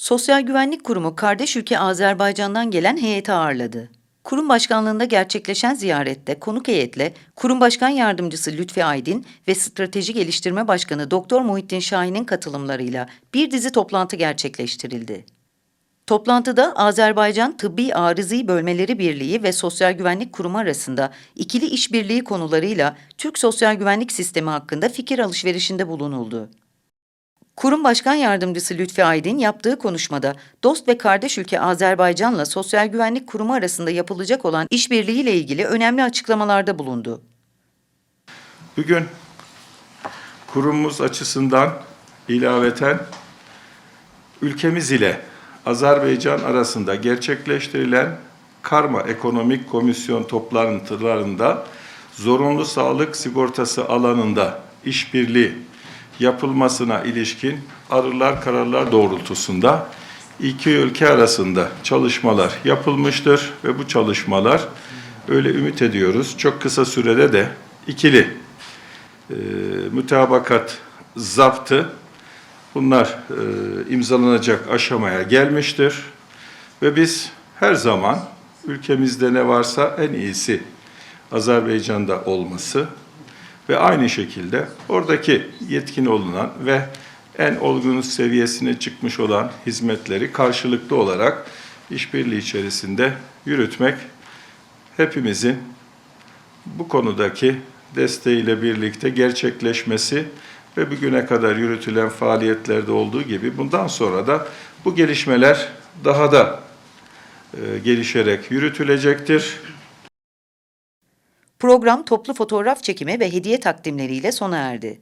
Sosyal Güvenlik Kurumu kardeş ülke Azerbaycan'dan gelen heyeti ağırladı. Kurum başkanlığında gerçekleşen ziyarette konuk heyetle Kurum Başkan Yardımcısı Lütfi Aydın ve Strateji Geliştirme Başkanı Doktor Muhittin Şahin'in katılımlarıyla bir dizi toplantı gerçekleştirildi. Toplantıda Azerbaycan Tıbbi Arızi Bölmeleri Birliği ve Sosyal Güvenlik Kurumu arasında ikili işbirliği konularıyla Türk Sosyal Güvenlik Sistemi hakkında fikir alışverişinde bulunuldu. Kurum Başkan Yardımcısı Lütfi Aydın yaptığı konuşmada dost ve kardeş ülke Azerbaycan'la Sosyal Güvenlik Kurumu arasında yapılacak olan işbirliğiyle ilgili önemli açıklamalarda bulundu. Bugün kurumumuz açısından ilaveten ülkemiz ile Azerbaycan arasında gerçekleştirilen Karma Ekonomik Komisyon toplantılarında zorunlu sağlık sigortası alanında işbirliği yapılmasına ilişkin arılar kararlar doğrultusunda iki ülke arasında çalışmalar yapılmıştır ve bu çalışmalar öyle ümit ediyoruz çok kısa sürede de ikili e, mütabakat zaptı bunlar e, imzalanacak aşamaya gelmiştir. Ve biz her zaman ülkemizde ne varsa en iyisi Azerbaycan'da olması ve aynı şekilde oradaki yetkin olunan ve en olgun seviyesine çıkmış olan hizmetleri karşılıklı olarak işbirliği içerisinde yürütmek hepimizin bu konudaki desteğiyle birlikte gerçekleşmesi ve bugüne kadar yürütülen faaliyetlerde olduğu gibi bundan sonra da bu gelişmeler daha da e, gelişerek yürütülecektir. Program toplu fotoğraf çekimi ve hediye takdimleriyle sona erdi.